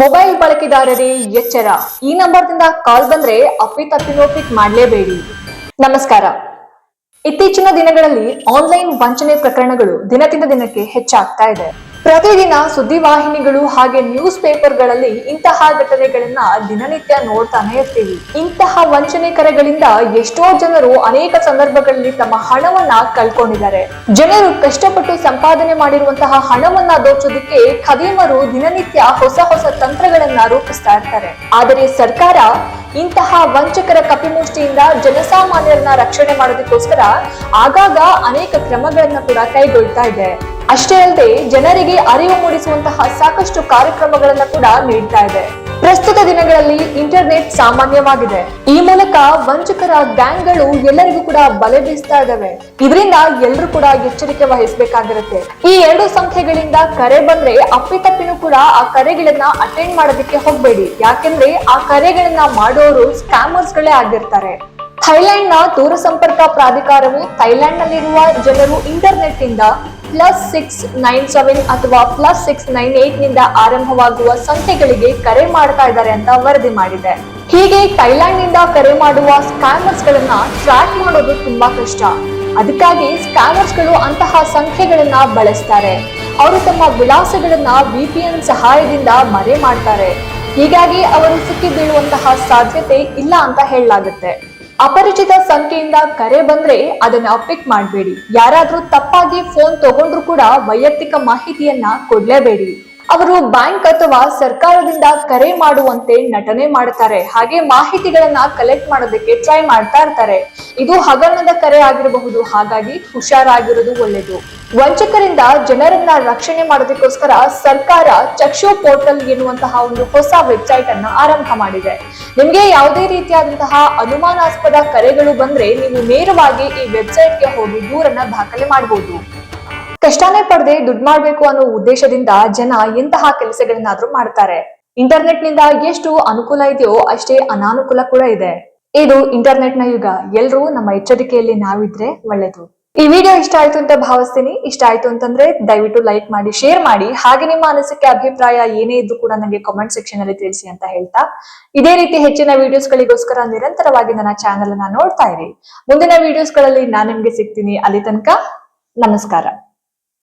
Mobile ಬಳಕೆದಾರರೇ ಎಚ್ಚರ. ಈ ನಂಬರ್ದಿಂದ ಕಾಲ್ ಬಂದ್ರೆ ಅಪ್ಪಿತಪ್ಪಿನೋ ಪಿಕ್ ಮಾಡಲೇಬೇಡಿ. ನಮಸ್ಕಾರ. ಇತ್ತೀಚಿನ ದಿನಗಳಲ್ಲಿ ಆನ್ಲೈನ್ ವಂಚನೆ ಪ್ರಕರಣಗಳು ದಿನದಿಂದ ದಿನಕ್ಕೆ ಹೆಚ್ಚಾಗ್ತಾ ಇದೆ. ಪ್ರತಿದಿನ ಸುದ್ದಿವಾಹಿನಿಗಳು ಹಾಗೆ ನ್ಯೂಸ್ ಪೇಪರ್ಗಳಲ್ಲಿ ಇಂತಹ ಘಟನೆಗಳನ್ನ ದಿನನಿತ್ಯ ನೋಡ್ತಾನೆ ಇರ್ತೀವಿ. ಇಂತಹ ವಂಚನೆ ಕರೆಗಳಿಂದ ಎಷ್ಟೋ ಜನರು ಅನೇಕ ಸಂದರ್ಭಗಳಲ್ಲಿ ತಮ್ಮ ಹಣವನ್ನ ಕಳ್ಕೊಂಡಿದ್ದಾರೆ. ಜನರು ಕಷ್ಟಪಟ್ಟು ಸಂಪಾದನೆ ಮಾಡಿರುವಂತಹ ಹಣವನ್ನ ದೋಚೋದಕ್ಕೆ ಖದೀಮರು ದಿನನಿತ್ಯ ಹೊಸ ಹೊಸ ತಂತ್ರಗಳನ್ನ ರೂಪಿಸ್ತಾ ಇರ್ತಾರೆ. ಆದರೆ ಸರ್ಕಾರ ಇಂತಹ ವಂಚಕರ ಕಪಿಮುಷ್ಟಿಯಿಂದ ಜನಸಾಮಾನ್ಯರನ್ನ ರಕ್ಷಣೆ ಮಾಡೋದಕ್ಕೋಸ್ಕರ ಆಗಾಗ ಅನೇಕ ಕ್ರಮಗಳನ್ನ ಕೂಡ ಕೈಗೊಳ್ತಾ ಇದೆ. ಅಷ್ಟೇ ಅಲ್ಲದೆ ಜನರಿಗೆ ಅರಿವು ಮೂಡಿಸುವಂತಹ ಸಾಕಷ್ಟು ಕಾರ್ಯಕ್ರಮಗಳನ್ನ ಕೂಡ ನೀಡ್ತಾ ಇದೆ. ಪ್ರಸ್ತುತ ದಿನಗಳಲ್ಲಿ ಇಂಟರ್ನೆಟ್ ಸಾಮಾನ್ಯವಾಗಿದೆ. ಈ ಮೂಲಕ ವಂಚಕರ ಗ್ಯಾಂಗ್ಗಳು ಎಲ್ಲರಿಗೂ ಕೂಡ ಬಲೆ ಬೀಸ್ತಾ ಇದಾವೆ. ಇದರಿಂದ ಎಲ್ಲರೂ ಕೂಡ ಎಚ್ಚರಿಕೆ ವಹಿಸಬೇಕಾಗಿರುತ್ತೆ. ಈ ಎರಡು ಸಂಖ್ಯೆಗಳಿಂದ ಕರೆ ಬಂದ್ರೆ ಅಪ್ಪಿತಪ್ಪಿನೂ ಕೂಡ ಆ ಕರೆಗಳನ್ನ ಅಟೆಂಡ್ ಮಾಡೋದಕ್ಕೆ ಹೋಗ್ಬೇಡಿ. ಯಾಕೆಂದ್ರೆ ಆ ಕರೆಗಳನ್ನ ಮಾಡೋರು ಸ್ಕ್ಯಾಮರ್ಸ್ ಗಳೇ ಆಗಿರ್ತಾರೆ. ಥೈಲ್ಯಾಂಡ್ನ ದೂರಸಂಪರ್ಕ ಪ್ರಾಧಿಕಾರವು ಥೈಲ್ಯಾಂಡ್ ನಲ್ಲಿರುವ ಜನರು ಇಂಟರ್ನೆಟ್ ಇಂದ ಪ್ಲಸ್ ಸಿಕ್ಸ್ ನೈನ್ ಸೆವೆನ್ ಅಥವಾ ಪ್ಲಸ್ ಸಿಕ್ಸ್ ನೈನ್ ಏಟ್ನಿಂದ ಆರಂಭವಾಗುವ ಸಂಖ್ಯೆಗಳಿಗೆ ಕರೆ ಮಾಡ್ತಾ ಇದ್ದಾರೆ ಅಂತ ವರದಿ ಮಾಡಿದೆ. ಹೀಗೆ ಥೈಲ್ಯಾಂಡ್ನಿಂದ ಕರೆ ಮಾಡುವ ಸ್ಕ್ಯಾಮರ್ಸ್ ಗಳನ್ನ ಟ್ರ್ಯಾಕ್ ಮಾಡೋದು ತುಂಬಾ ಕಷ್ಟ. ಅದಕ್ಕಾಗಿ ಸ್ಕ್ಯಾಮರ್ಸ್ಗಳು ಅಂತಹ ಸಂಖ್ಯೆಗಳನ್ನ ಬಳಸ್ತಾರೆ. ಅವರು ತಮ್ಮ ವಿಳಾಸಗಳನ್ನ ಎನ್ ಸಹಾಯದಿಂದ ಮರೆ ಮಾಡ್ತಾರೆ. ಹೀಗಾಗಿ ಅವರು ಸಿಕ್ಕಿ ಬೀಳುವಂತಹ ಸಾಧ್ಯತೆ ಇಲ್ಲ ಅಂತ ಹೇಳಲಾಗುತ್ತೆ. ಅಪರಿಚಿತ ಸಂಖ್ಯೆಯಿಂದ ಕರೆ ಬಂದ್ರೆ ಅದನ್ನ ಪಿಕ್ ಮಾಡಬೇಡಿ. ಯಾರಾದ್ರೂ ತಪ್ಪಾಗಿ ಫೋನ್ ತಗೊಂಡ್ರು ಕೂಡ ವೈಯಕ್ತಿಕ ಮಾಹಿತಿಯನ್ನ ಕೊಡ್ಲೇಬೇಡಿ. ಅವರು ಬ್ಯಾಂಕ್ ಅಥವಾ ಸರ್ಕಾರದಿಂದ ಕರೆ ಮಾಡುವಂತೆ ನಟನೆ ಮಾಡುತ್ತಾರೆ. ಹಾಗೆ ಮಾಹಿತಿಗಳನ್ನ ಕಲೆಕ್ಟ್ ಮಾಡೋದಕ್ಕೆ ಟ್ರೈ ಮಾಡ್ತಾ ಇರ್ತಾರೆ. ಇದು ಹಗರಣದ ಕರೆ ಆಗಿರಬಹುದು. ಹಾಗಾಗಿ ಹುಷಾರಾಗಿರೋದು ಒಳ್ಳೆಯದು. ವಂಚಕರಿಂದ ಜನರನ್ನ ರಕ್ಷಣೆ ಮಾಡೋದಕ್ಕೋಸ್ಕರ ಸರ್ಕಾರ ಚಕ್ಷು ಪೋರ್ಟಲ್ ಎನ್ನುವಂತಹ ಒಂದು ಹೊಸ ವೆಬ್ಸೈಟ್ ಅನ್ನ ಆರಂಭ ಮಾಡಿದೆ. ನಿಮಗೆ ಯಾವುದೇ ರೀತಿಯಾದಂತಹ ಅನುಮಾನಾಸ್ಪದ ಕರೆಗಳು ಬಂದ್ರೆ ನೀವು ನೇರವಾಗಿ ಈ ವೆಬ್ಸೈಟ್ಗೆ ಹೋಗಿ ದೂರನ್ನ ದಾಖಲೆ ಮಾಡಬಹುದು ಕಷ್ಟನೇ ಪಡೆದೆ ದುಡ್ಡು ಮಾಡ್ಬೇಕು ಅನ್ನೋ ಉದ್ದೇಶದಿಂದ ಜನ ಎಂತಹ ಕೆಲಸಗಳನ್ನಾದ್ರೂ ಮಾಡ್ತಾರೆ. ಇಂಟರ್ನೆಟ್ನಿಂದ ಎಷ್ಟು ಅನುಕೂಲ ಇದೆಯೋ ಅಷ್ಟೇ ಅನಾನುಕೂಲ ಕೂಡ ಇದೆ. ಇದು ಇಂಟರ್ನೆಟ್ನ ಯುಗ. ಎಲ್ರೂ ನಮ್ಮ ಎಚ್ಚರಿಕೆಯಲ್ಲಿ ನಾವಿದ್ರೆ ಒಳ್ಳೇದು. ಈ ವಿಡಿಯೋ ಇಷ್ಟ ಆಯ್ತು ಅಂತ ಭಾವಿಸ್ತೀನಿ. ಇಷ್ಟ ಆಯ್ತು ಅಂತಂದ್ರೆ ದಯವಿಟ್ಟು ಲೈಕ್ ಮಾಡಿ, ಶೇರ್ ಮಾಡಿ. ಹಾಗೆ ನಿಮ್ಮ ಅನಿಸಿಕೆ, ಅಭಿಪ್ರಾಯ ಏನೇ ಇದ್ದು ಕೂಡ ನನಗೆ ಕಾಮೆಂಟ್ ಸೆಕ್ಷನ್ ಅಲ್ಲಿ ತಿಳಿಸಿ ಅಂತ ಹೇಳ್ತಾ. ಇದೇ ರೀತಿ ಹೆಚ್ಚಿನ ವಿಡಿಯೋಸ್ ಗಳಿಗೋಸ್ಕರ ನಿರಂತರವಾಗಿ ನನ್ನ ಚಾನೆಲ್ ಅನ್ನ ನೋಡ್ತಾ ಇರಿ. ಮುಂದಿನ ವಿಡಿಯೋಸ್ಗಳಲ್ಲಿ ನಾನು ನಿಮ್ಗೆ ಸಿಗ್ತೀನಿ. ಅಲ್ಲಿ ತನಕ ನಮಸ್ಕಾರ.